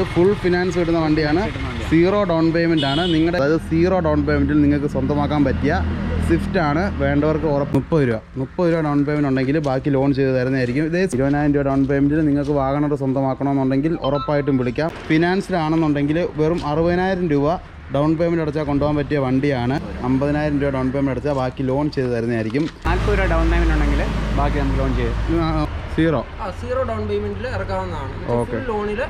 അതായത് full finance കിട്ടുന്ന വണ്ടിയാണ്. സീറോ ഡൗൺ പേയ്മെന്റ് ആണ്. നിങ്ങളുടെ അതായത് സീറോ ഡൗൺ പേയ്മെന്റിൽ നിങ്ങൾക്ക് സ്വന്തമാക്കാൻ പറ്റിയ സ്വിഫ്റ്റ് ആണ് വേണ്ടവർക്ക് ഉറപ്പ് മുപ്പത് രൂപ. മുപ്പത് രൂപ ഡൗൺ പേയ്മെന്റ് ഉണ്ടെങ്കിൽ ബാക്കി ലോൺ ചെയ്ത് തരുന്നതായിരിക്കും. ഇതേ ഇരുപതിനായിരം രൂപ ഡൗൺ പേയ്മെന്റിൽ നിങ്ങൾക്ക് വാഹനം സ്വന്തമാക്കണമെന്നുണ്ടെങ്കിൽ ഉറപ്പായിട്ടും വിളിക്കാം. ഫിനാൻസിലാണെന്നുണ്ടെങ്കിൽ വെറും അറുപതിനായിരം രൂപ ഡൗൺ പേയ്മെന്റ് അടച്ചാൽ കൊണ്ടുപോകാൻ പറ്റിയ വണ്ടിയാണ്. അമ്പതിനായിരം രൂപ ഡൗൺ പേയ്മെന്റ് അടച്ചാൽ ബാക്കി ലോൺ ചെയ്ത് തരുന്നതായിരിക്കും. നാൽപ്പത് രൂപ ഡൗൺ പേയ്മെന്റ് ഉണ്ടെങ്കിൽ ബാക്കി നമുക്ക് ലോൺ ചെയ്യും. സീറോ സീറോ ഡൗൺ പേയ്മെന്റിൽ ഇറക്കാവുന്നതാണ്. ഓക്കെ ലോണിൽ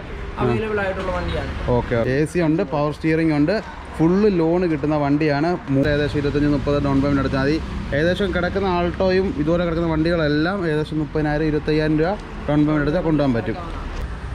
വണ്ടിയാണ്. ഓക്കെ എ സി ഉണ്ട് പവർ സ്റ്റിയറിംഗ് ഉണ്ട്. ഫുള്ള് ലോൺ കിട്ടുന്ന വണ്ടിയാണ്. ഏകദേശം ഇരുപത്തഞ്ച് മുപ്പത് ഡൗൺ പേയ്മെന്റ് അടച്ചാൽ മതി. ഏകദേശം കിടക്കുന്ന ആൾട്ടോയും ഇതുപോലെ കിടക്കുന്ന വണ്ടികളെല്ലാം ഏകദേശം മുപ്പതിനായിരം ഇരുപത്തയ്യായിരം രൂപ ഡൗൺ പേയ്മെന്റ് അടച്ചാൽ കൊണ്ടുപോകാൻ പറ്റും.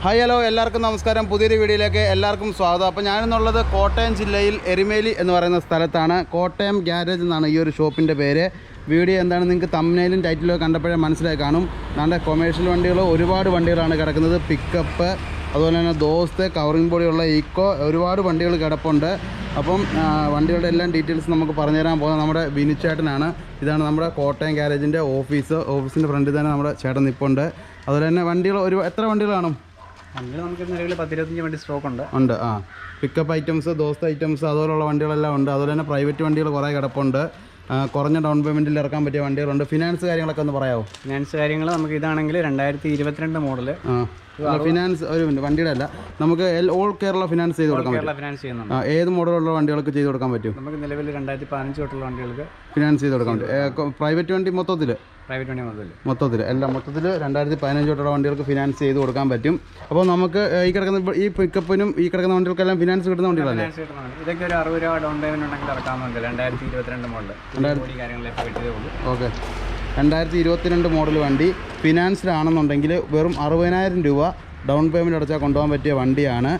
ഹായ് ഹലോ എല്ലാവർക്കും നമസ്കാരം. പുതിയൊരു വീഡിയോയിലേക്ക് എല്ലാവർക്കും സ്വാഗതം. അപ്പോൾ ഞാനെന്നുള്ളത് കോട്ടയം ജില്ലയിൽ എരുമേലി എന്ന് പറയുന്ന സ്ഥലത്താണ്. കോട്ടയം ഗ്യാരേജ് എന്നാണ് ഈ ഒരു ഷോപ്പിന്റെ പേര്. വീഡിയോ എന്താണ് നിങ്ങൾക്ക് തമ്മനയിലും ടൈറ്റിലോ കണ്ടപ്പോഴേ മനസ്സിലായി കാണും. നമ്മുടെ കൊമേഴ്ഷ്യൽ വണ്ടികൾ ഒരുപാട് വണ്ടികളാണ് കിടക്കുന്നത്. പിക്കപ്പ് അതുപോലെ തന്നെ ദോസ്ത് കവറിംഗ് ബോഡിയുള്ള ഈക്കോ ഒരുപാട് വണ്ടികൾ കിടപ്പുണ്ട്. അപ്പം വണ്ടികളുടെ എല്ലാം ഡീറ്റെയിൽസ് നമുക്ക് പറഞ്ഞു തരാൻ പോകുന്നത് നമ്മുടെ വിനിച്ചേട്ടനാണ്. ഇതാണ് നമ്മുടെ കോട്ടയം ഗ്യാരേജിന്റെ ഓഫീസ്. ഓഫീസിന്റെ ഫ്രണ്ടിൽ തന്നെ നമ്മുടെ ചേട്ടൻ നിൽപ്പുണ്ട് അതുപോലെ തന്നെ വണ്ടികൾ ഒരു എത്ര വണ്ടികൾ കാണും? അങ്ങനെ നമുക്ക് നിലവിൽ പത്തിരുപത്തഞ്ച് വണ്ടി സ്റ്റോക്ക് ഉണ്ട്. ഉണ്ട് ആ. പിക്കപ്പ് ഐറ്റംസ് ദോസ്ത് ഐറ്റംസ് അതുപോലുള്ള വണ്ടികളെല്ലാം ഉണ്ട്. അതുപോലെ തന്നെ പ്രൈവറ്റ് വണ്ടികൾ കുറേ കിടപ്പുണ്ട്. കുറഞ്ഞ ഡൗൺ പേയ്മെന്റിൽ ഇറക്കാൻ പറ്റിയ വണ്ടികളുണ്ട്. ഫിനാൻസ് കാര്യങ്ങളൊക്കെ ഒന്ന് പറയാമോ ഫിനാൻസ് കാര്യങ്ങൾ നമുക്ക് ഇതാണെങ്കിൽ രണ്ടായിരത്തി ഇരുപത്തിരണ്ട് മോഡൽ ഫിനാൻസ് ഒരു മിനിറ്റ് വണ്ടിയുടെ അല്ല. നമുക്ക് ഓൾ കേരള ഫിനാൻസ് ചെയ്ത് കൊടുക്കാൻ പറ്റും. കേരള ഫിനാൻസ് ചെയ്യുന്നുണ്ട് ഏത് മോഡലുള്ള വണ്ടികൾക്ക് ചെയ്ത് കൊടുക്കാൻ പറ്റും? നമുക്ക് നിലവിൽ രണ്ടായിരത്തി പതിനഞ്ച് തൊട്ടുള്ള വണ്ടികൾക്ക് ഫിനാൻസ് ചെയ്ത് കൊടുക്കാൻ പറ്റും. പ്രൈവറ്റ് വണ്ടി മൊത്തത്തിൽ പ്രൈവറ്റ് വണ്ടി മൊത്തത്തിൽ മൊത്തത്തിൽ എല്ലാം മൊത്തത്തിൽ രണ്ടായിരത്തി പതിനഞ്ച് തൊട്ടുള്ള വണ്ടികൾക്ക് ഫിനാൻസ് ചെയ്ത് കൊടുക്കാൻ പറ്റും. അപ്പോൾ നമുക്ക് ഈ കിടക്കുന്ന ഈ പിക്കപ്പിനും ഈ കിടക്കുന്ന വണ്ടികൾക്കെല്ലാം ഫിനാൻസ് കിട്ടുന്ന വണ്ടികളല്ലേ? ഇതൊക്കെ ഒരു അറുപത് രൂപ ഡൗൺ പേയ്മെന്റ് ഉണ്ടെങ്കിൽ ഇറക്കാവുന്നുണ്ട് രണ്ടായിരത്തി ഇരുപത്തിരണ്ട് മോഡൽ ബോഡി കാര്യങ്ങളൊക്കെ കിട്ടിയതേ ഉള്ളൂ. ഓക്കെ രണ്ടായിരത്തി ഇരുപത്തിരണ്ട് മോഡൽ വണ്ടി ഫിനാൻസ്ഡ് ആണെന്നുണ്ടെങ്കിൽ വെറും അറുപതിനായിരം രൂപ ഡൗൺ പേയ്മെന്റ് അടച്ചാൽ കൊണ്ടുപോകാൻ പറ്റിയ വണ്ടിയാണ്.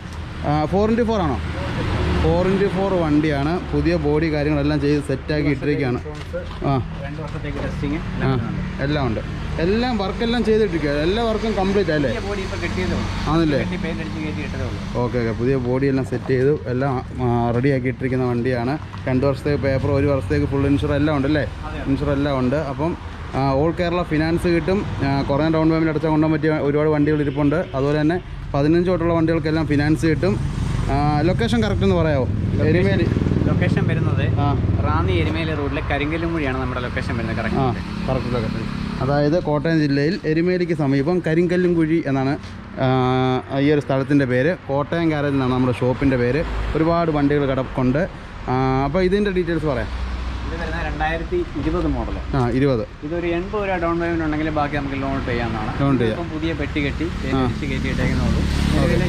ഫോർ ഇന്റു ഫോർ ആണോ? ഫോർ ഇന്റു ഫോർ വണ്ടിയാണ്. പുതിയ ബോഡി കാര്യങ്ങളെല്ലാം ചെയ്ത് സെറ്റാക്കി ഇട്ടിരിക്കുകയാണ്. ആ. ആ എല്ലാം ഉണ്ട്. എല്ലാം വർക്കെല്ലാം ചെയ്തിട്ടിരിക്കുക. എല്ലാ വർക്കും കംപ്ലീറ്റ് അല്ലേ ആണല്ലേ? ഓക്കെ ഓക്കെ പുതിയ ബോഡി എല്ലാം സെറ്റ് ചെയ്തു. എല്ലാം റെഡിയാക്കി ഇട്ടിരിക്കുന്ന വണ്ടിയാണ്. രണ്ട് വർഷത്തേക്ക് പേപ്പർ ഒരു വർഷത്തേക്ക് ഫുൾ ഇൻഷുർ എല്ലാം ഉണ്ട് അല്ലേ ഇൻഷുർ എല്ലാം ഉണ്ട്. അപ്പം ഓൾ കേരള ഫിനാൻസ് കിട്ടും. കുറേ കുറഞ്ഞ ഡൗൺ പേയ്മെന്റ് അടച്ചാൽ കൊണ്ടുപോകാൻ പറ്റിയ ഒരുപാട് വണ്ടികൾ ഇരിപ്പുണ്ട്. അതുപോലെ തന്നെ പതിനഞ്ച് തൊട്ടുള്ള വണ്ടികൾക്കെല്ലാം ഫിനാൻസ് കിട്ടും. ലൊക്കേഷൻ കറക്റ്റ് എന്ന് പറയാമോ എരുമേലി. ലൊക്കേഷൻ വരുന്നത് റാന്നി എരുമേലി റോഡിലെ കരിങ്കല്ലുംകുഴിയാണ് നമ്മുടെ ലൊക്കേഷൻ വരുന്നത് ആ കറക്റ്റ് കറക്റ്റ് ലൊക്കേഷൻ അതായത് കോട്ടയം ജില്ലയിൽ എരുമേലിക്ക് സമീപം കരിങ്കല്ലുംകുഴി എന്നാണ് ഈ ഒരു സ്ഥലത്തിന്റെ പേര്. കോട്ടയം ഗാരേജ് നിന്നാണ് നമ്മുടെ ഷോപ്പിന്റെ പേര്. ഒരുപാട് വണ്ടികൾ കിടപ്പുണ്ട് അപ്പോൾ ഇതിന്റെ ഡീറ്റെയിൽസ് പറയാം. രണ്ടായിരത്തി ഇരുപത് മോഡൽ ആ ഇരുപത്. ഇതൊരു എൺപത് രൂപ ഡൗൺ പേയ്മെന്റ് ഉണ്ടെങ്കിൽ ബാക്കി നമുക്ക് ലോൺ ചെയ്യാവുന്നതാണ്. ലോൺ ചെയ്യാം പുതിയ പെട്ടി കെട്ടി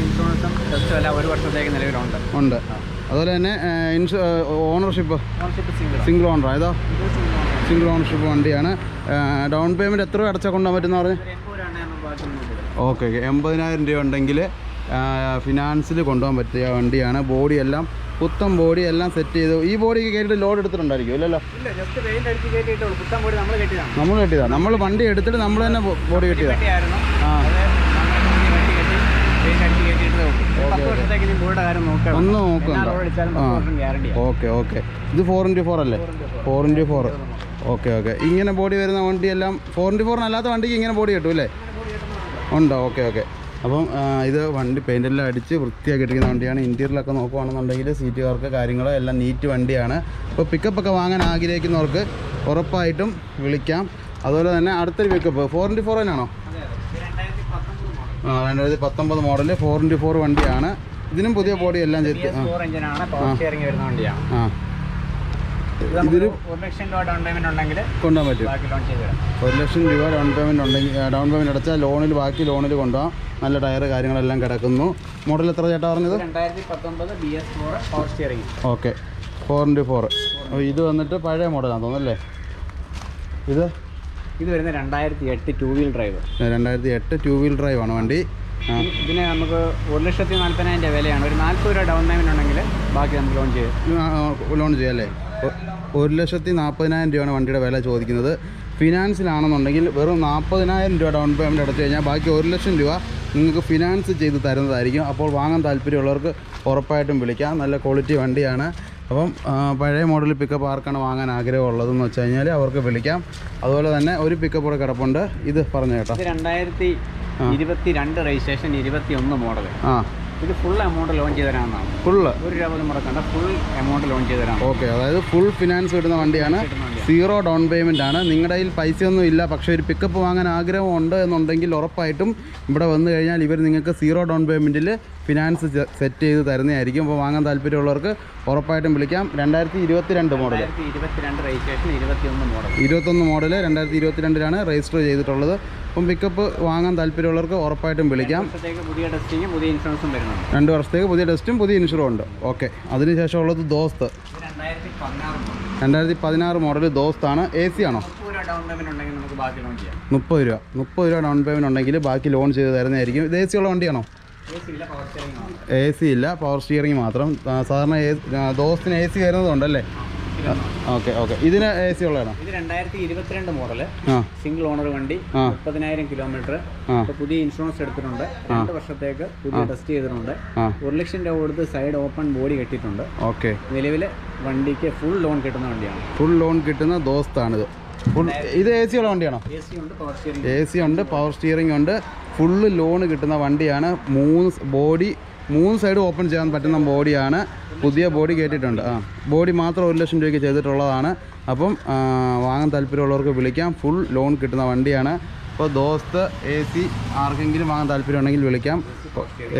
ഇൻഷുറൻസും ടെസ്റ്റും എല്ലാം ഒരു വർഷത്തേക്ക് നിലവിലുണ്ട്. ഉണ്ട്. അതുപോലെ തന്നെ ഇൻഷു ഓണർഷിപ്പ് സിംഗിൾ ഓണർ ഏതാ സിംഗിൾ ഓണർഷിപ്പ് വണ്ടിയാണ്. ഡൗൺ പേയ്മെന്റ് എത്ര രൂപ അടച്ചാൽ കൊണ്ടുപോകാൻ പറ്റുന്ന പറഞ്ഞ്. ഓക്കെ ഓക്കെ എൺപതിനായിരം രൂപ ഉണ്ടെങ്കിൽ ഫിനാൻസിൽ കൊണ്ടുപോകാൻ പറ്റിയ വണ്ടിയാണ്. ബോഡി എല്ലാം പുത്തൻ ബോഡി എല്ലാം സെറ്റ് ചെയ്തു ഈ ബോഡി കയറിയിട്ട് ലോഡ് എടുത്തിട്ടുണ്ടായിരിക്കും ഇല്ലല്ലോ? നമ്മൾ കെട്ടിയതാണ്. നമ്മൾ വണ്ടി എടുത്തിട്ട് നമ്മൾ തന്നെ ബോഡി കെട്ടിയതാണ്. ആ. പത്ത് നോക്കാം പത്ത് ഓക്കെ ഓക്കെ. ഇത് ഫോർ ഇന്റു ഫോർ അല്ലേ? Four into four okay okay. ഇങ്ങനെ ബോഡി വരുന്ന വണ്ടിയെല്ലാം ഫോർ ഇന്റു ഫോറിനല്ലാത്ത വണ്ടിക്ക് ഇങ്ങനെ ബോഡി കിട്ടും അല്ലേ ഉണ്ടോ? Okay okay. അപ്പം ഇത് വണ്ടി പെയിന്റെല്ലാം അടിച്ച് വൃത്തിയാക്കിയിട്ടിരിക്കുന്ന വണ്ടിയാണ്. ഇന്റീരിയലൊക്കെ സീറ്റ് സീറ്റുകാർക്ക് കാര്യങ്ങളോ എല്ലാം നീറ്റ് വണ്ടിയാണ്. അപ്പോൾ പിക്കപ്പൊക്കെ വാങ്ങാൻ ആഗ്രഹിക്കുന്നവർക്ക് ഉറപ്പായിട്ടും വിളിക്കാം. അതുപോലെ തന്നെ അടുത്തൊരു പിക്കപ്പ് ഫോർ ഇന്റു ഫോർ തന്നെയാണോ? ആ രണ്ടായിരത്തി പത്തൊമ്പത് മോഡൽ ഫോർ ഇന്റു ഫോർ വണ്ടിയാണ്. ഇതിനും പുതിയ ബോഡി എല്ലാം ചെയ്ത് ആ ഫോർ എഞ്ചിനാണ് പവർ സ്റ്റിയറിംഗ് വരുന്ന വണ്ടിയാണ് ആ ഇത് നമുക്ക് ഒരു ലക്ഷം രൂപ ഡൗൺ പേയ്മെന്റ് ഉണ്ടെങ്കിൽ കൊണ്ടുപോകാൻ പറ്റും. ബാക്കി ലോൺ ചെയ്ത് തരാം. ഒരു ലക്ഷം രൂപ ഡൗൺ പേയ്മെന്റ് ഉണ്ടെങ്കിൽ ഡൗൺ പേയ്മെന്റ് അടച്ചാൽ ലോണിൽ ബാക്കി ലോണിൽ കൊണ്ടുപോകാം. നല്ല ടയർ കാര്യങ്ങളെല്ലാം കിടക്കുന്നു. മോഡൽ എത്ര ചേട്ടാ പറഞ്ഞത്? രണ്ടായിരത്തി പത്തൊമ്പത് BS four power steering okay. Four into four ഇത് വന്നിട്ട് പഴയ മോഡലാണെന്ന് തോന്നുന്നല്ലേ? ഇത്? ഇത് വരുന്നത് രണ്ടായിരത്തി എട്ട് ടൂ വീൽ ഡ്രൈവ് രണ്ടായിരത്തി എട്ട് ടു വീൽ ഡ്രൈവ് ആണ് വണ്ടി. ഇതിന് നമുക്ക് ഒരു ലക്ഷത്തി നാൽപ്പതിനായിരം രൂപ വിലയാണ്. ഒരു നാൽപ്പത് രൂപ ഡൗൺ പേയ്മെന്റ് ഉണ്ടെങ്കിൽ ബാക്കി നമുക്ക് ലോൺ ചെയ്യാം. ലോൺ ചെയ്യാം അല്ലേ? ഒരു ലക്ഷത്തി നാൽപ്പതിനായിരം രൂപയാണ് വണ്ടിയുടെ വില ചോദിക്കുന്നത്. ഫിനാൻസിലാണെന്നുണ്ടെങ്കിൽ വെറും നാൽപ്പതിനായിരം രൂപ ഡൗൺ പേയ്മെന്റ് അടച്ചു കഴിഞ്ഞാൽ ബാക്കി ഒരു ലക്ഷം രൂപ നിങ്ങൾക്ക് ഫിനാൻസ് ചെയ്ത് തരുന്നതായിരിക്കും. അപ്പോൾ വാങ്ങാൻ താല്പര്യമുള്ളവർക്ക് ഉറപ്പായിട്ടും വിളിക്കാം. നല്ല ക്വാളിറ്റി വണ്ടിയാണ്. അപ്പം പഴയ മോഡൽ പിക്കപ്പ് ആർക്കാണ് വാങ്ങാൻ ആഗ്രഹമുള്ളതെന്ന് വെച്ച് കഴിഞ്ഞാൽ അവർക്ക് വിളിക്കാം. അതുപോലെ തന്നെ ഒരു പിക്കപ്പ് കൂടെ കിടപ്പുണ്ട്. ഇത് പറഞ്ഞു കേട്ടോ. രണ്ടായിരത്തി ഇരുപത്തി രണ്ട് രജിസ്ട്രേഷൻ ഇരുപത്തി ഒന്ന് മോഡൽ ഇത് ഫുൾ എമൗണ്ട് ലോൺ ചെയ്ത് തരാമെന്നാണ് ഫുള്ള് ഒരു രൂപ പോലും മുടക്കണ്ട ഫുൾ എമൗണ്ട് ലോൺ ചെയ്ത് തരാം ഓക്കെ അതായത് ഫുൾ ഫിനാൻസ് കിട്ടുന്ന വണ്ടിയാണ്. സീറോ ഡൗൺ പേയ്മെന്റ് ആണ്. നിങ്ങളുടെ കയ്യിൽ പൈസയൊന്നും ഇല്ല പക്ഷേ ഒരു പിക്കപ്പ് വാങ്ങാൻ ആഗ്രഹം ഉണ്ട് എന്നുണ്ടെങ്കിൽ ഉറപ്പായിട്ടും ഇവിടെ വന്നു കഴിഞ്ഞാൽ ഇവർ നിങ്ങൾക്ക് സീറോ ഡൗൺ പേയ്മെന്റിൽ ഫിനാൻസ് സെറ്റ് ചെയ്ത് തരുന്നതായിരിക്കും. അപ്പോൾ വാങ്ങാൻ താല്പര്യമുള്ളവർക്ക് ഉറപ്പായിട്ടും വിളിക്കാം. രണ്ടായിരത്തി ഇരുപത്തി രണ്ട് മോഡൽ രണ്ടായിരത്തി ഇരുപത്തിരണ്ട് മോഡൽ ഇരുപത്തൊന്ന് മോഡൽ രണ്ടായിരത്തി ഇരുപത്തിരണ്ടിലാണ് രജിസ്റ്റർ ചെയ്തിട്ടുള്ളത്. അപ്പം പിക്കപ്പ് വാങ്ങാൻ താല്പര്യമുള്ളവർക്ക് ഉറപ്പായിട്ടും വിളിക്കാം. പുതിയ ടെസ്റ്റിങ്ങും പുതിയ ഇൻഷുറൻസും വരുന്നുണ്ട് രണ്ട് വർഷത്തേക്ക് പുതിയ ടെസ്റ്റും പുതിയ ഇൻഷുറും ഉണ്ട്. ഓക്കെ. അതിനുശേഷം ഉള്ളത് ദോസ്ത്. രണ്ടായിരത്തി പതിനാറ് മോഡൽ ദോസ്താണ്. എ സി ആണോ? മുപ്പത് രൂപ മുപ്പത് രൂപ. ഡൗൺ പേയ്മെന്റ് ഉണ്ടെങ്കിൽ ബാക്കി ലോൺ ചെയ്ത് തരുന്നതായിരിക്കും. ഇത് എ സി ഉള്ള വണ്ടിയാണോ? എ സി ഇല്ല പവർ സ്റ്റിയറിംഗ് മാത്രം. സാധാരണ ദോസ്തിന് എ സി വരുന്നതുണ്ടല്ലേ? Okay okay. ഇതിന് എ സി ഉള്ളതാണോ? ഇത് രണ്ടായിരത്തി ഇരുപത്തിരണ്ട് മോഡൽ സിംഗിൾ ഓണർ വണ്ടി. മുപ്പതിനായിരം കിലോമീറ്റർ പുതിയ ഇൻഷുറൻസ് എടുത്തിട്ടുണ്ട്. രണ്ട് വർഷത്തേക്ക് പുതിയ ടെസ്റ്റ് ചെയ്തിട്ടുണ്ട്. ഒരു ലക്ഷം രൂപ കൊടുത്ത് സൈഡ് ഓപ്പൺ ബോഡി കെട്ടിയിട്ടുണ്ട്. ഓക്കെ. നിലവിൽ വണ്ടിക്ക് ഫുൾ ലോൺ കിട്ടുന്ന വണ്ടിയാണ്. ഫുൾ ലോൺ കിട്ടുന്ന ദോസ്താണിത്. ഇത് എ സി ഉള്ള വണ്ടിയാണോ? എ സി ഉണ്ട് പവർ സ്റ്റിയറിംഗ് എ സി ഉണ്ട് പവർ സ്റ്റിയറിംഗ് ഉണ്ട്. ഫുള്ള് ലോൺ കിട്ടുന്ന വണ്ടിയാണ്. മൂന്ന് ബോഡി മൂന്ന് സൈഡ് ഓപ്പൺ ചെയ്യാൻ പറ്റുന്ന ബോഡിയാണ് പുതിയ ബോഡി കയറ്റിയിട്ടുണ്ട് ആ ബോഡി മാത്രം ഒരു ലക്ഷം രൂപയ്ക്ക് ചെയ്തിട്ടുള്ളതാണ്. അപ്പം വാങ്ങാൻ താല്പര്യമുള്ളവർക്ക് വിളിക്കാം. ഫുൾ ലോൺ കിട്ടുന്ന വണ്ടിയാണ്. അപ്പോൾ ദോസ്ത് എ സി ആർക്കെങ്കിലും വാങ്ങാൻ താല്പര്യമുണ്ടെങ്കിൽ വിളിക്കാം.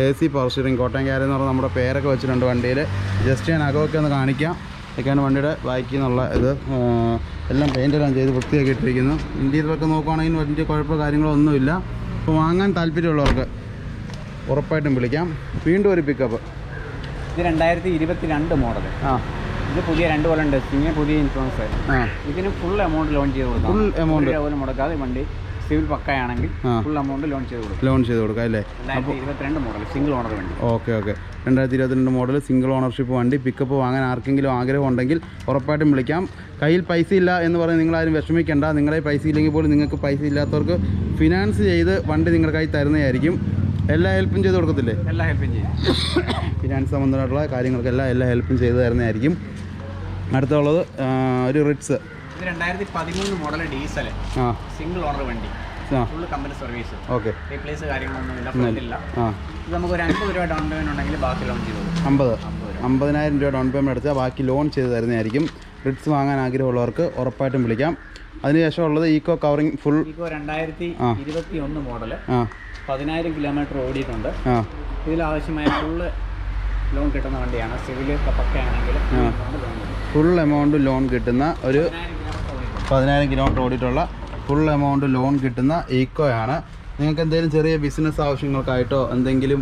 എ സി പവർ സ്റ്റിയറിംഗ് കോട്ടയംകാരെന്ന് എന്ന് പറഞ്ഞാൽ നമ്മുടെ പേരൊക്കെ വെച്ചിട്ടുണ്ട് വണ്ടിയിൽ ജസ്റ്റ് ഞാൻ അകമൊക്കെ ഒന്ന് കാണിക്കാം. ഇതൊക്കെയാണ് വണ്ടിയുടെ ബാക്കിൽ നിന്നുള്ള ഇത്. എല്ലാം പെയിന്റെല്ലാം ചെയ്ത് വൃത്തിയാക്കി ഇട്ടിരിക്കുന്നു ഇന്റീരിയറൊക്കെ നോക്കുവാണെങ്കിൽ വലിയ കുഴപ്പമോ കാര്യങ്ങളോ ഒന്നുമില്ല അപ്പോൾ വാങ്ങാൻ താല്പര്യമുള്ളവർക്ക് ഉറപ്പായിട്ടും വിളിക്കാം. വീണ്ടും ഒരു പിക്കപ്പ് ഇത് രണ്ടായിരത്തി ഇരുപത്തി രണ്ട് മോഡൽ ആ. ഇത് പുതിയ രണ്ട് കൊല്ലം ടെസ്റ്റിങ് പുതിയ ഇൻഷുറൻസ് ആയിരുന്നു ഇതിന് ഫുൾ എമൗണ്ട് ലോൺ ചെയ്ത് കൊടുക്കാം. ഫുൾ എമൗണ്ട് പോലും മുടക്കാതെ വണ്ടി സിവിൽ പക്കയാണെങ്കിൽ ഫുൾ എമൗണ്ട് ലോൺ ചെയ്ത് കൊടുക്കും. ലോൺ ചെയ്ത് കൊടുക്കുക അല്ലേ? രണ്ടായിരത്തി ഇരുപത്തിരണ്ട് മോഡൽ സിംഗിൾ ഓണർ വണ്ടി. Okay okay. രണ്ടായിരത്തി ഇരുപത്തിരണ്ട് മോഡൽ സിംഗിൾ ഓണർഷിപ്പ് വണ്ടി. പിക്കപ്പ് വാങ്ങാൻ ആർക്കെങ്കിലും ആഗ്രഹം ഉണ്ടെങ്കിൽ ഉറപ്പായിട്ടും വിളിക്കാം. കയ്യിൽ പൈസ ഇല്ല എന്ന് പറഞ്ഞ് നിങ്ങളാരും വിഷമിക്കേണ്ട. നിങ്ങളെ പൈസ ഇല്ലെങ്കിൽ പോലും നിങ്ങൾക്ക് പൈസ ഇല്ലാത്തവർക്ക് ഫിനാൻസ് ചെയ്ത് വണ്ടി നിങ്ങളുടെ കയ്യിൽ തരുന്നതായിരിക്കും. എല്ലാ ഹെൽപ്പും ചെയ്ത് കൊടുക്കത്തില്ലേ? എല്ലാ ഹെൽപ്പും ചെയ്യും. ഫിനാൻസ് സംബന്ധമായിട്ടുള്ള കാര്യങ്ങൾക്കെല്ലാം എല്ലാ ഹെൽപ്പും ചെയ്തു തരുന്നതായിരിക്കും. അടുത്തുള്ളത് ഒരു റിറ്റ്സ് രണ്ടായിരത്തി പതിമൂന്ന് മോഡൽ ഡീസൽ സിംഗിൾ ഓണർ വണ്ടി. Full company service okay replace കാര്യങ്ങളൊന്നുമില്ല ഫ്രണ്ടില്ല ആ. ഇത് നമുക്ക് ഒരു അൻപത് രൂപ ഡൗൺ പേയ്മെന്റ് ഉണ്ടെങ്കിൽ ബാക്കി ലോൺ ചെയ്ത് അമ്പത് അമ്പതിനായിരം രൂപ. ഡൗൺ പേയ്മെന്റ് അടച്ചാൽ ബാക്കി ലോൺ ചെയ്ത് തരുന്നതായിരിക്കും. റിറ്റ്സ് വാങ്ങാൻ ആഗ്രഹമുള്ളവർക്ക് ഉറപ്പായിട്ടും വിളിക്കാം. അതിനുശേഷം ഉള്ളത് ഈക്കോ കവറിംഗ് ഫുൾ ഈക്കോ രണ്ടായിരത്തി ഇരുപത്തി ഒന്ന് മോഡൽ ആ. പതിനായിരം കിലോമീറ്റർ ഓടിയിട്ടുണ്ട്. ആവശ്യമായ ഫുള്ള് ലോൺ കിട്ടുന്ന വണ്ടിയാണ്. സിവിൽ പക്കയാണെങ്കിൽ ഫുൾ എമൗണ്ട് ലോൺ കിട്ടുന്ന ഒരു പതിനായിരം കിലോമീറ്റർ ഓടിയിട്ടുള്ള ഫുൾ എമൗണ്ട് ലോൺ കിട്ടുന്ന ഈക്കോയാണ് നിങ്ങൾക്ക് എന്തെങ്കിലും ചെറിയ ബിസിനസ് ആവശ്യങ്ങൾക്കായിട്ടോ എന്തെങ്കിലും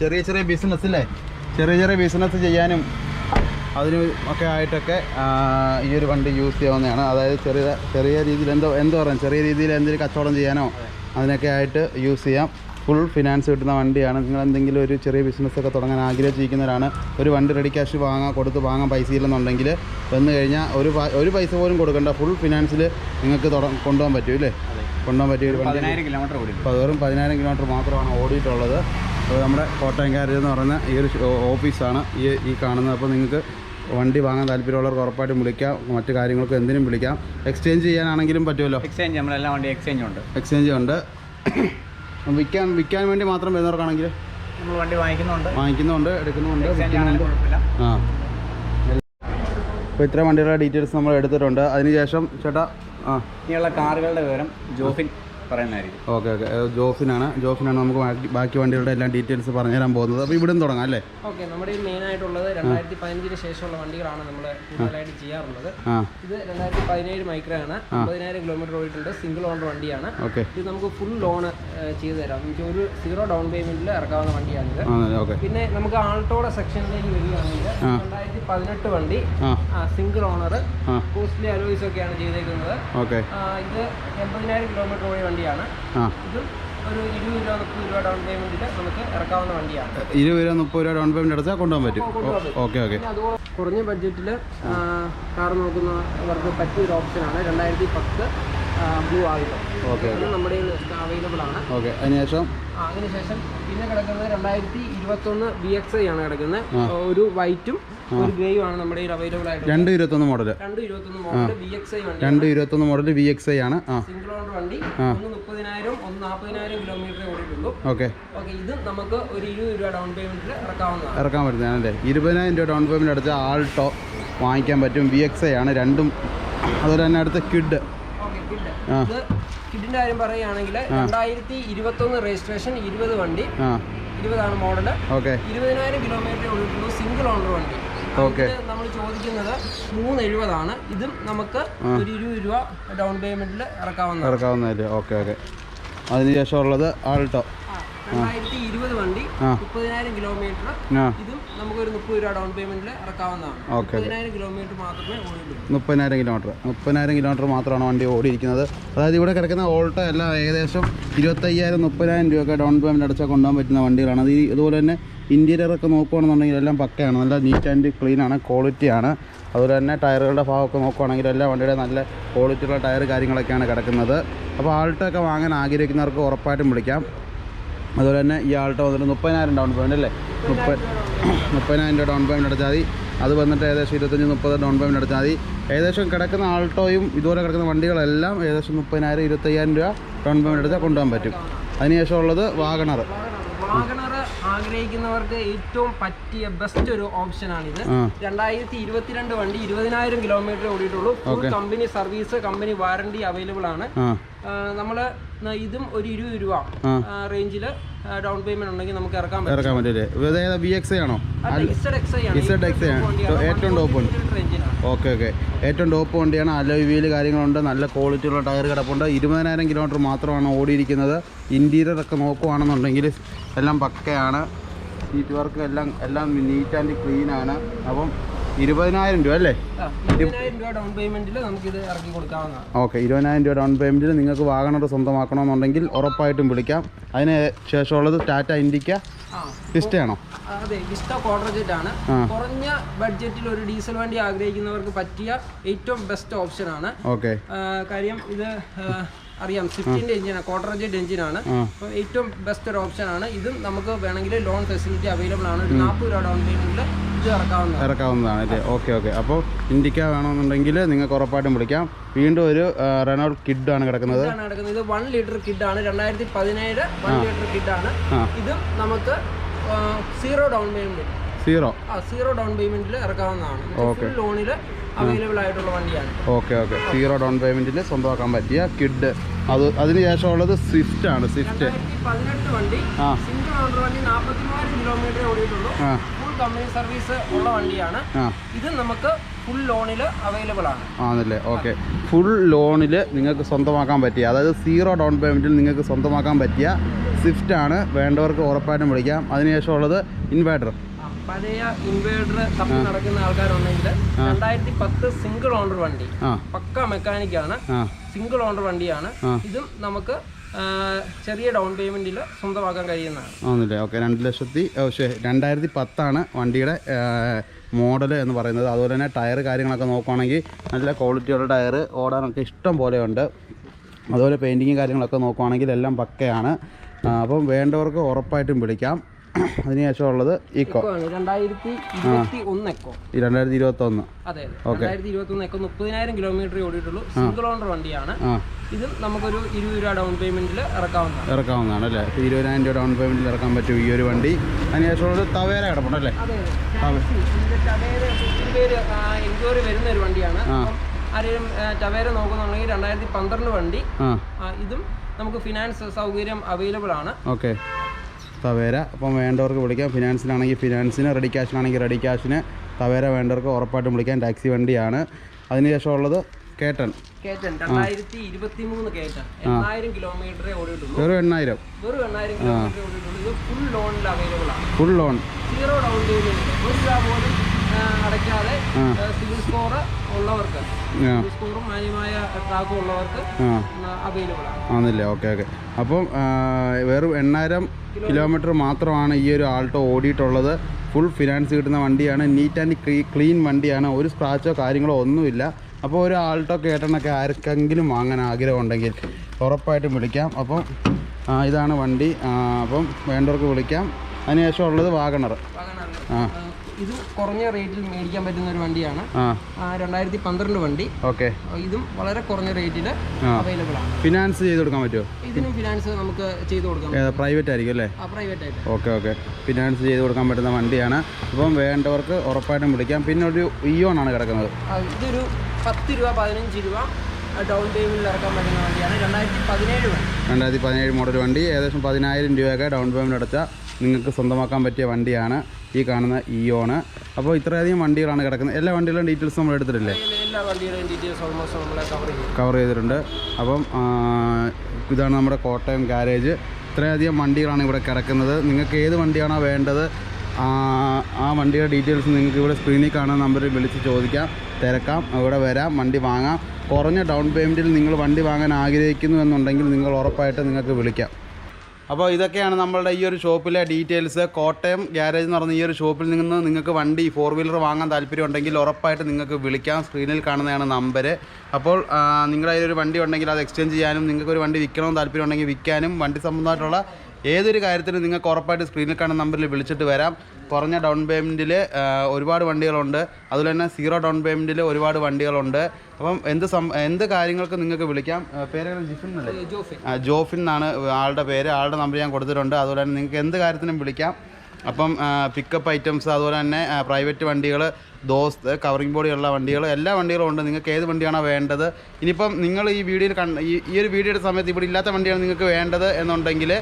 ചെറിയ ചെറിയ ബിസിനസ് അല്ലേ ചെറിയ ചെറിയ ബിസിനസ് ചെയ്യാനും അതിന് ഒക്കെ ആയിട്ടൊക്കെ ഈ ഒരു വണ്ടി യൂസ് ചെയ്യാവുന്നതാണ്. അതായത് ചെറിയ ചെറിയ രീതിയിൽ എന്തോ എന്തോ പറയാം. ചെറിയ രീതിയിൽ എന്തെങ്കിലും കച്ചവടം ചെയ്യാനോ അതിനൊക്കെ ആയിട്ട് യൂസ് ചെയ്യാം. ഫുൾ ഫിനാൻസ് കിട്ടുന്ന വണ്ടിയാണ്. നിങ്ങൾ എന്തെങ്കിലും ഒരു ചെറിയ ബിസിനസ്സൊക്കെ തുടങ്ങാൻ ആഗ്രഹിച്ചിരിക്കുന്നവരാണ്. ഒരു വണ്ടി റെഡി ക്യാഷ് വാങ്ങാൻ കൊടുത്ത് വാങ്ങാൻ പൈസ ഇല്ലെന്നുണ്ടെങ്കിൽ വന്നു കഴിഞ്ഞാൽ ഒരു ഒരു പൈസ പോലും കൊടുക്കേണ്ട. ഫുൾ ഫിനാൻസിൽ നിങ്ങൾക്ക് കൊണ്ടുപോകാൻ പറ്റും ഇല്ലേ കൊണ്ടുപോകാൻ പറ്റിയ ഒരു പതിനായിരം കിലോമീറ്റർ അപ്പോൾ വെറും പതിനായിരം കിലോമീറ്റർ മാത്രമാണ് ഓടിയിട്ടുള്ളത്. അപ്പോൾ നമ്മുടെ കോട്ടയംകാരി എന്ന് പറയുന്ന ഈ ഒരു ഓഫീസാണ് ഈ ഈ കാണുന്നത്. അപ്പോൾ നിങ്ങൾക്ക് വണ്ടി വാങ്ങാൻ താല്പര്യമുള്ളവർക്ക് ഉറപ്പായിട്ടും വിളിക്കാം. മറ്റു കാര്യങ്ങൾക്ക് എന്തിനും വിളിക്കാം. എക്സ്ചേഞ്ച് ചെയ്യാനാണെങ്കിലും പറ്റുമല്ലോ? എക്സ്ചേഞ്ച് നമ്മളെല്ലാം വണ്ടി എക്സ്ചേഞ്ച് ഉണ്ട്. എക്സ്ചേഞ്ച് ഉണ്ട്. വിൽക്കാൻ വിൽക്കാൻ വേണ്ടി മാത്രം വരുന്നവർക്കാണെങ്കിൽ? നമ്മൾ വണ്ടി വാങ്ങിക്കുന്നുണ്ട്. വാങ്ങിക്കുന്നുണ്ട് എടുക്കുന്നുണ്ട് ആ. അപ്പോൾ ഇത്ര വണ്ടികളുടെ ഡീറ്റെയിൽസ് നമ്മൾ എടുത്തിട്ടുണ്ട്. അതിനുശേഷം ചേട്ടാ ആ. ഇനിയുള്ള കാറുകളുടെ വിവരം ജോഫിൻ പറയുന്നതായിരിക്കും. Okay okay. ജോഫിനാണ്. ജോഫിനാണ് നമുക്ക് ബാക്കി- വണ്ടികളുടെ എല്ലാം ഡീറ്റെയിൽസ് പറഞ്ഞു പറഞ്ഞുതരാൻ പോകുന്നത്. അപ്പോൾ ഇവിടെ നിന്ന് തുടങ്ങാം അല്ലേ? ഓക്കെ നമ്മുടെ ഈ മെയിൻ ആയിട്ടുള്ളത് രണ്ടായിരത്തി പതിനഞ്ചിന് ശേഷമുള്ള വണ്ടികളാണ് നമ്മൾ കൂടുതലായിട്ട് ചെയ്യാറുള്ളത്. ഇത് രണ്ടായിരത്തി പതിനേഴ് ആണ് അമ്പതിനായിരം കിലോമീറ്റർ ഓടിയിട്ടുണ്ട്. സിംഗിൾ ഓണർ വണ്ടിയാണ്. ഓക്കെ. ഇത് നമുക്ക് ഫുൾ ലോൺ ചെയ്ത് തരാം. എനിക്ക് ഒരു സീറോ ഡൗൺ പേയ്മെന്റിൽ ഇറക്കാവുന്ന വണ്ടിയാണിത്. പിന്നെ നമുക്ക് ആൾട്ടോടെ സെക്ഷനിലേക്ക് വരികയാണെങ്കിൽ രണ്ടായിരത്തി പതിനെട്ട് വണ്ടി സിംഗിൾ ഓണർ കോസ്റ്റ്ലി അലോയ്സ് ഒക്കെയാണ് ചെയ്തേക്കുന്നത്. ഇത് എൺപതിനായിരം കിലോമീറ്റർ ഓടിയ വണ്ടിയാണ്. ഇത് ഒരു ഇരുപത് രൂപ മുപ്പത് രൂപ ഡൗൺ പേയ്മെന്റിൽ നമുക്ക് ഇറക്കാവുന്ന വണ്ടിയാണ്. ഇരുപത് രൂപ മുപ്പത് രൂപ ഡൗൺ പേയ്മെന്റ് അടച്ചാൽ കൊണ്ടുപോകാൻ പറ്റും. Okay okay. കുറഞ്ഞ ബഡ്ജറ്റിൽ കാർ നോക്കുന്നവർക്ക് പറ്റിയൊരു ഓപ്ഷനാണ് രണ്ടായിരത്തി പത്ത് ബ്ലൂ ആയിരം ഓക്കെ നമ്മുടെ അവൈലബിൾ ആണ്. ഓക്കെ അതിനുശേഷം? അതിനുശേഷം പിന്നെ കിടക്കുന്നത് രണ്ടായിരത്തി ഇരുപത്തൊന്ന് ബി എക്സ് ഐ ആണ് കിടക്കുന്നത്. ഒരു വൈറ്റും ഒരു ഗ്രേയും ആണ് നമ്മുടെ കയ്യിൽ അവൈലബിൾ ആയിട്ട് രണ്ട് ഇരുപത്തൊന്ന് മോഡൽ രണ്ട് ഇരുപത്തൊന്ന് മോഡൽ ബി എക്സ് ഐ വണ്ടി രണ്ട് ഇരുപത്തൊന്ന് മോഡൽ വി എക്സ് ഐ ആണ്. ആ. സിംഗിൾ ഓണർ വണ്ടി. ഒന്ന് മുപ്പത് മുപ്പതിനായിരം ഒന്ന് നാൽപ്പതിനായിരം കിലോമീറ്റർ ഓടിയിട്ടുള്ളൂ. ഓക്കെ. ഓക്കെ ഇത് നമുക്ക് ഒരു ഇരുപത് രൂപ ഡൗൺ പേയ്മെന്റിൽ ഇറക്കാവുന്നതാണ്. ഇറക്കാൻ പറ്റുന്നതാണല്ലേ? ഇരുപതിനായിരം രൂപ ഡൗൺ പേയ്മെന്റ് അടച്ച ആൾട്ടോ വാങ്ങിക്കാൻ പറ്റും വി എക്സ് ഐ ആണ്. രണ്ടും അതുപോലെ തന്നെ അടുത്ത കിഡ് ആ. കിഡിന്റെ കാര്യം പറയുകയാണെങ്കിൽ രണ്ടായിരത്തി ഇരുപത്തൊന്ന് രജിസ്ട്രേഷൻ ഇരുപത് വണ്ടി. ഇരുപതാണ് മോഡൽ ഓക്കെ. ഇരുപതിനായിരം കിലോമീറ്റർ ഓടിയിട്ടുള്ളൂ സിംഗിൾ ഓണർ വണ്ടി. നമ്മൾ ചോദിക്കുന്നത് മൂന്ന് എഴുപതാണ് ഇതും നമുക്ക് ഒരു ഇരുപത് രൂപ ഡൗൺ പേയ്മെന്റിൽ ഇറക്കാവുന്ന ഇറക്കാവുന്നതല്ലേ? Okay okay. അതിനുശേഷം ഉള്ളത് ആൾട്ടോ രണ്ടായിരത്തി ഇരുപത് വണ്ടി. മുപ്പതിനായിരം കിലോമീറ്റർ ഇതും നമുക്കൊരു മുപ്പത് രൂപ ഡൗൺ പേയ്മെന്റിൽ ഇറക്കാവുന്നതാണ്. മുപ്പതിനായിരം കിലോമീറ്റർ മാത്രമേ ഓടിയിട്ടുള്ളൂ മുപ്പതിനായിരം കിലോമീറ്റർ മുപ്പതിനായിരം കിലോമീറ്റർ മാത്രമാണ് വണ്ടി ഓടിയിരിക്കുന്നത്. അതായത് ഇവിടെ കിടക്കുന്ന ഓൾട്ടോ എല്ലാം ഏകദേശം ഇരുപത്തയ്യായിരം മുപ്പതിനായിരം രൂപയൊക്കെ ഡൗൺ പേയ്മെന്റ് അടച്ചാൽ കൊണ്ടുപോകാൻ പറ്റുന്ന വണ്ടികളാണ്. അത് ഇതുപോലെ തന്നെ ഇന്റീരിയർ ഒക്കെ നോക്കുകയാണെന്നുണ്ടെങ്കിൽ എല്ലാം പക്കയാണ്. നല്ല നീറ്റ് ആൻഡ് ക്ലീൻ ആണ് ക്വാളിറ്റിയാണ് അതുപോലെ തന്നെ ടയറുകളുടെ ഭാഗമൊക്കെ നോക്കുകയാണെങ്കിൽ എല്ലാ വണ്ടിയുടെ നല്ല ക്വാളിറ്റിയുള്ള ടയർ കാര്യങ്ങളൊക്കെയാണ് കിടക്കുന്നത്. അപ്പോൾ ആൾട്ടോ ഒക്കെ വാങ്ങാൻ ആഗ്രഹിക്കുന്നവർക്ക് ഉറപ്പായിട്ടും വിളിക്കാം. അതുപോലെ തന്നെ ഈ ആൾട്ടോ വന്നിട്ട് മുപ്പതിനായിരം ഡൗൺ പേയ്മെന്റ് അല്ലേ? മുപ്പ മുപ്പതിനായിരം രൂപ ഡൗൺ പേയ്മെന്റ് അടച്ചാൽ മതി. അത് വന്നിട്ട് ഏകദേശം ഇരുപത്തഞ്ച് മുപ്പത് ഡൗൺ പേയ്മെന്റ് അടച്ചാൽ മതി. ഏകദേശം കിടക്കുന്ന ആൾട്ടോയും ഇതുപോലെ കിടക്കുന്ന വണ്ടികളെല്ലാം ഏകദേശം മുപ്പതിനായിരം ഇരുപത്തയ്യായിരം രൂപ ഡൗൺ പേയ്മെന്റ് അടച്ചാൽ കൊണ്ടുപോകാൻ പറ്റും. അതിനുശേഷം ഉള്ളത് വാഗണർ ആഗ്രഹിക്കുന്നവർക്ക് ഏറ്റവും പറ്റിയ ബെസ്റ്റ് ഒരു ഓപ്ഷനാണിത് ഇത് രണ്ടായിരത്തി ഇരുപത്തിരണ്ട് വണ്ടി ഇരുപതിനായിരം kilometre ഓടിയിട്ടുള്ളൂ. Full company service company warranty available ആണ്. നമ്മൾ നമ്മൾ ഇതും ഒരു ഇരുപത് രൂപ. റേഞ്ചിൽ റേഞ്ചിൽ ഡൗൺ പേയ്മെന്റ് ഉണ്ടെങ്കിൽ നമുക്ക് ഇറക്കാൻ പറ്റും. ഇറക്കാൻ പറ്റില്ലേ ബി എക്സ് ആണോ? ഇസഡ് എക്സ് ഏറ്റവും ടോപ്പ് ഉണ്ട് ഓക്കെ ഓക്കെ. ഏറ്റവും ടോപ്പ് വണ്ടിയാണ്. അലോയ് വീൽ കാര്യങ്ങളുണ്ട്. നല്ല ക്വാളിറ്റിയുള്ള ടയർ കിടപ്പുണ്ട്. ഇരുപതിനായിരം കിലോമീറ്റർ മാത്രമാണ് ഓടിയിരിക്കുന്നത്. ഇന്റീരിയർ ഒക്കെ നോക്കുവാണെന്നുണ്ടെങ്കിൽ എല്ലാം പക്കയാണ്. സീറ്റ് വർക്ക് എല്ലാം എല്ലാം നീറ്റ് ആൻഡ് ക്ലീൻ ആണ്. അപ്പം ഇരുപതിനായിരം രൂപ അല്ലേ? ഓക്കെ ഇരുപതിനായിരം രൂപ ഡൗൺ പേയ്മെന്റിൽ നിങ്ങൾക്ക് വാഗണർ സ്വന്തമാക്കണമെന്നുണ്ടെങ്കിൽ ഉറപ്പായിട്ടും വിളിക്കാം. അതിന് ശേഷമുള്ളത് ടാറ്റ ഇൻഡിക്ക ഇഷ്ടയാണോ അതെ വിസ്റ്റ ക്വാഡ്രജറ്റ് ആണ്. കുറഞ്ഞ ബഡ്ജറ്റിൽ ഒരു ഡീസൽ വണ്ടി ആഗ്രഹിക്കുന്നവർക്ക് പറ്റിയ ഏറ്റവും ബെസ്റ്റ് ഓപ്ഷൻ ആണ്. ഓക്കെ. കാര്യം ഇത് അറിയാം. സ്വിഫ്റ്റിന്റെ എഞ്ചിനാണ് ക്വാഡ്രജറ്റ് എഞ്ചിനാണ് ആ. അപ്പോൾ ഏറ്റവും ബെസ്റ്റ് ഒരു ഓപ്ഷൻ ആണ്. ഇതും നമുക്ക് വേണമെങ്കിൽ ലോൺ ഫെസിലിറ്റി അവൈലബിൾ ആണ്. ഒരു നാൽപ്പത് രൂപ ഡൗൺ പേയ്മെന്റിൽ ഇറക്കാവുന്നതാണ്. അല്ലേ? Okay okay. അപ്പോൾ ഇൻഡിക്ക വേണമെന്നുണ്ടെങ്കിൽ നിങ്ങൾക്ക് ഉറപ്പായിട്ടും വിളിക്കാം. വീണ്ടും ഒരു റെനോൾഡ് ആണ് കിടക്കുന്നത്. ഇത് വൺ ലിറ്റർ കിഡ് ആണ്. രണ്ടായിരത്തി പതിനേഴ് വൺ ലിറ്റർ കിഡ് ആണ്. ഇതും നമുക്ക് zero down payment zero zero down പേയ്മെന്റിൽ ഇറക്കാവുന്നതാണ്. ഫുൾ ലോണിൽ അവൈലബിൾ ആയിട്ടുള്ള വണ്ടിയാണ്. ഓക്കെ ഓക്കെ സീറോ ഡൗൺ പേയ്മെന്റിൽ സ്വന്തമാക്കാൻ പറ്റിയ കിഡ് അത് അതിന് ശേഷമുള്ളത് സ്വിഫ്റ്റ് ആണ് സ്വിഫ്റ്റ് പതിനെട്ട് വണ്ടി ആ. സിംഗിൾ ഓണർ വണ്ടി നാൽപ്പത്തി മൂവായിരം കിലോമീറ്റർ ഓടിയിട്ടുള്ളൂ ഫുൾ കമ്പനി സർവീസ് ഉള്ള വണ്ടിയാണ്. ഇത് നമുക്ക് ഫുൾ ലോണിൽ അവൈലബിൾ ആണ്. ആണല്ലേ? ഓക്കെ ഫുൾ ലോണിൽ നിങ്ങൾക്ക് സ്വന്തമാക്കാൻ പറ്റിയ അതായത് സീറോ ഡൗൺ പേയ്മെന്റിൽ നിങ്ങൾക്ക് സ്വന്തമാക്കാൻ പറ്റിയ സ്വിഫ്റ്റ് ആണ്. വേണ്ടവർക്ക് ഉറപ്പായിട്ടും വിളിക്കാം. അതിനുശേഷമുള്ളത് ഇൻവേർട്ടർ പഴയ ഇൻവേർട്ടർ തപ്പി നടക്കുന്ന ആൾക്കാരുണ്ടെങ്കിൽ രണ്ടായിരത്തി പത്ത് സിംഗിൾ ഓണർ വണ്ടി. പക്ക മെക്കാനിക്കാണ് സിംഗിൾ ഓണർ വണ്ടിയാണ്. ഇതും നമുക്ക് ചെറിയ ഡൗൺ പേയ്മെന്റിൽ സ്വന്തമാക്കാൻ കഴിയുന്നതാണ്. ആണല്ലേ? ഓക്കെ രണ്ട് ലക്ഷത്തി രണ്ടായിരത്തി പത്താണ് വണ്ടിയുടെ മോഡൽ എന്ന് പറയുന്നത്. അതുപോലെ തന്നെ ടയർ കാര്യങ്ങളൊക്കെ നോക്കുവാണെങ്കിൽ നല്ല ക്വാളിറ്റിയുള്ള ടയർ ഓടാനൊക്കെ ഇഷ്ടം പോലെയുണ്ട്. അതുപോലെ പെയിന്റിങ്ങും കാര്യങ്ങളൊക്കെ നോക്കുവാണെങ്കിൽ എല്ലാം പക്കയാണ്. അപ്പം വേണ്ടവർക്ക് ഉറപ്പായിട്ടും വിളിക്കാം. അതിനുശേഷം ഉള്ളത് ഇക്കോ. രണ്ടായിരത്തി ഇരുപത്തി ഒന്ന് രണ്ടായിരത്തി ഇരുപത്തി ഒന്ന് എക്കോ മുപ്പതിനായിരം കിലോമീറ്റർ ഓടിയിട്ടുള്ളൂ. സിംഗിൾ ഓണർ വണ്ടിയാണ്. ഇത് നമുക്കൊരു ഇരുപത് രൂപ ഡൗൺ പേയ്മെന്റിൽ ഇറക്കാവുന്നതാണ്. ഇറക്കാവുന്നതാണ് അല്ലേ? ഇരുപതിനായിരം രൂപ ഡൗൺ പേയ്മെന്റിൽ ഇറക്കാൻ പറ്റും ഈ ഒരു വണ്ടി. അതിനുശേഷമുള്ളത് തവേര കിടപ്പുണ്ടല്ലേ എൻക്വയറി വരുന്ന ഒരു വണ്ടിയാണ്. ആരെയും ടവേര നോക്കുന്നുണ്ടെങ്കിൽ രണ്ടായിരത്തി പന്ത്രണ്ട് വണ്ടി ഇതും നമുക്ക് ഫിനാൻസ് സൗകര്യം അവൈലബിൾ ആണ്. ഓക്കെ. തവേര. അപ്പം വേണ്ടവർക്ക് വിളിക്കാം. ഫിനാൻസിനാണെങ്കിൽ ഫിനാൻസിന് റെഡി ക്യാഷിനാണെങ്കിൽ റെഡി ക്യാഷിന് തവേര വേണ്ടവർക്ക് ഉറപ്പായിട്ടും വിളിക്കാം. ടാക്സി വണ്ടിയാണ്. അതിനുശേഷം ഉള്ളത് കേട്ടൻ വെറും എണ്ണായിരം. ഫുൾ ലോൺ അടയ്ക്കാതെ സിവിൽ സ്കോർ ഉള്ളവർക്ക് ആ. സിവിൽ സ്കോറും മാന്യമായ ട്രാക്കും ഉള്ളവർക്ക് അവൈലബിൾ ആണ്. ആണല്ലേ? Okay okay. അപ്പം വെറും എണ്ണായിരം കിലോമീറ്റർ മാത്രമാണ് ഈ ഒരു ആൾട്ടോ ഓടിയിട്ടുള്ളത്. ഫുൾ ഫിനാൻസ് കിട്ടുന്ന വണ്ടിയാണ്. നീറ്റ് ആൻഡ് ക്ലീൻ വണ്ടിയാണ്. ഒരു സ്ക്രാച്ചോ കാര്യങ്ങളോ ഒന്നുമില്ല. അപ്പോൾ ഒരു ആൾട്ടോ കേട്ടണൊക്കെ ആർക്കെങ്കിലും വാങ്ങാൻ ആഗ്രഹമുണ്ടെങ്കിൽ ഉറപ്പായിട്ടും വിളിക്കാം. അപ്പം ഇതാണ് വണ്ടി. അപ്പം വേണ്ടവർക്ക് വിളിക്കാം. അതിനുശേഷം ഉള്ളത് വാഗണർ. ആ ഇത് കുറഞ്ഞ റേറ്റിൽ മേടിക്കാൻ പറ്റുന്ന ഒരു വണ്ടിയാണ്. രണ്ടായിരത്തി പന്ത്രണ്ട് വണ്ടി. ഓക്കെ. ഇതും വളരെ കുറഞ്ഞ റേറ്റിൽ. അവൈലബിൾ ആണ്. ഫിനാൻസ് ചെയ്ത് കൊടുക്കാൻ പറ്റുമോ? ഇതിനും ഫിനാൻസ് നമുക്ക് ചെയ്ത് കൊടുക്കാം. പ്രൈവറ്റ് ആയിരിക്കും അല്ലേ? പ്രൈവറ്റ് ആയിട്ട്. Okay okay. ഫിനാൻസ് ചെയ്ത് കൊടുക്കാൻ പറ്റുന്ന വണ്ടിയാണ്. അപ്പം വേണ്ടവർക്ക് ഉറപ്പായിട്ടും വിളിക്കാം. പിന്നെ ഒരു ഇയോൺ ആണ് കിടക്കുന്നത്. ഇതൊരു പത്ത് രൂപ പതിനഞ്ച് രൂപ ഡൗൺ പേയ്മെന്റിൽ ഇറക്കാൻ പറ്റുന്ന വണ്ടിയാണ്. രണ്ടായിരത്തി പതിനേഴ് വണ്ടി. രണ്ടായിരത്തി പതിനേഴ് മോഡൽ വണ്ടി ഏകദേശം പതിനായിരം രൂപയൊക്കെ ഡൗൺ പേയ്മെന്റ് അടച്ചാൽ നിങ്ങൾക്ക് സ്വന്തമാക്കാൻ പറ്റിയ വണ്ടിയാണ് ഈ കാണുന്ന ഇയോണ് അപ്പോൾ ഇത്രയധികം വണ്ടികളാണ് കിടക്കുന്നത്. എല്ലാ വണ്ടികളുടെ ഡീറ്റെയിൽസ് നമ്മൾ എടുത്തിട്ടില്ലേ? എല്ലാ വണ്ടിയുടെയും ഡീറ്റെയിൽസ് ഓൾമോസ്റ്റ് നമ്മൾ കവർ കവർ ചെയ്തിട്ടുണ്ട്. അപ്പം ഇതാണ് നമ്മുടെ കോട്ടയം ഗാരേജ് ഇത്രയധികം വണ്ടികളാണ് ഇവിടെ കിടക്കുന്നത്. നിങ്ങൾക്ക് ഏത് വണ്ടിയാണോ വേണ്ടത് ആ ആ വണ്ടിയുടെ ഡീറ്റെയിൽസ് നിങ്ങൾക്ക് ഇവിടെ സ്ക്രീനിൽ കാണുന്ന നമ്പറിൽ വിളിച്ച് ചോദിക്കാം. തിരക്കാം. ഇവിടെ വരാം. വണ്ടി വാങ്ങാം. കുറഞ്ഞ ഡൗൺ പേയ്മെന്റിൽ നിങ്ങൾ വണ്ടി വാങ്ങാൻ ആഗ്രഹിക്കുന്നു എന്നുണ്ടെങ്കിൽ നിങ്ങൾ ഉറപ്പായിട്ട് നിങ്ങൾക്ക് വിളിക്കാം. അപ്പോൾ ഇതൊക്കെയാണ് നമ്മളുടെ ഈ ഒരു ഷോപ്പിലെ ഡീറ്റെയിൽസ് കോട്ടയം ഗ്യാരേജ് എന്ന് പറഞ്ഞ ഈ ഒരു ഷോപ്പിൽ നിന്ന് നിങ്ങൾക്ക് വണ്ടി ഫോർ വീലർ വാങ്ങാൻ താല്പര്യം ഉണ്ടെങ്കിൽ ഉറപ്പായിട്ട് നിങ്ങൾക്ക് വിളിക്കാം. സ്ക്രീനിൽ കാണുന്നതാണ് നമ്പർ അപ്പോൾ നിങ്ങളുടെ ഒരു വണ്ടി ഉണ്ടെങ്കിൽ അത് എക്സ്ചേഞ്ച് ചെയ്യാനും നിങ്ങൾക്ക് ഒരു വണ്ടി വിൽക്കണമെന്ന് താല്പര്യം ഉണ്ടെങ്കിൽ വിൽക്കാനും വണ്ടി സംബന്ധമായിട്ടുള്ള ഏതൊരു കാര്യത്തിനും നിങ്ങൾക്ക് ഉറപ്പായിട്ട് സ്ക്രീനിൽ കാണുന്ന നമ്പറിൽ വിളിച്ചിട്ട് വരാം. കുറഞ്ഞ ഡൗൺ പേയ്മെന്റിൽ ഒരുപാട് വണ്ടികളുണ്ട്. അതുപോലെ തന്നെ സീറോ ഡൗൺ പേയ്മെന്റിൽ ഒരുപാട് വണ്ടികളുണ്ട്. അപ്പം എന്ത് സം എന്ത് കാര്യങ്ങൾക്ക് നിങ്ങൾക്ക് വിളിക്കാം? പേര് ജിഫിൻ അല്ലേ ജോഫിൻ. ആ, ജോഫിൻ എന്നാണ് ആളുടെ പേര്. ആളുടെ നമ്പർ ഞാൻ കൊടുത്തിട്ടുണ്ട്. അതുപോലെ തന്നെ നിങ്ങൾക്ക് എന്ത് കാര്യത്തിനും വിളിക്കാം? അപ്പം പിക്കപ്പ് ഐറ്റംസ് അതുപോലെ തന്നെ പ്രൈവറ്റ് വണ്ടികൾ ദോസ്ത് കവറിംഗ് ബോഡിയുള്ള വണ്ടികൾ എല്ലാ വണ്ടികളും ഉണ്ട്. നിങ്ങൾക്ക് ഏത് വണ്ടിയാണോ വേണ്ടത്. ഇനിയിപ്പം നിങ്ങൾ ഈ വീഡിയോയിൽ കണ്ട ഈ ഒരു വീഡിയോയുടെ സമയത്ത് ഇവിടെ ഇല്ലാത്ത വണ്ടിയാണ് നിങ്ങൾക്ക് വേണ്ടത് എന്നുണ്ടെങ്കിൽ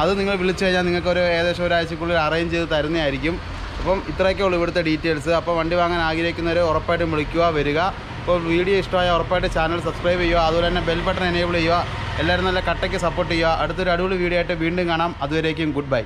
അത് നിങ്ങൾ വിളിച്ചു കഴിഞ്ഞാൽ നിങ്ങൾക്ക് ഒരു ഏകദേശം ഒരാഴ്ചക്കുള്ളിൽ അറേഞ്ച് ചെയ്ത് തരുന്നതായിരിക്കും. അപ്പം ഇത്രയൊക്കെ ഉള്ളൂ ഇവിടുത്തെ ഡീറ്റെയിൽസ് അപ്പോൾ വണ്ടി വാങ്ങാൻ ആഗ്രഹിക്കുന്നവർ ഉറപ്പായിട്ടും വിളിക്കുക വരിക. അപ്പോൾ വീഡിയോ ഇഷ്ടമായ ഉറപ്പായിട്ട് ചാനൽ സബ്സ്ക്രൈബ് ചെയ്യുക. അതുപോലെ തന്നെ ബെൽ ബട്ടൺ എനേബിൾ ചെയ്യുക. എല്ലാവരും നല്ല കട്ടയ്ക്ക് സപ്പോർട്ട് ചെയ്യുക. അടുത്തൊരു അടിപൊളി വീഡിയോ ആയിട്ട് വീണ്ടും കാണാം. അതുവരേക്കും ഗുഡ് ബൈ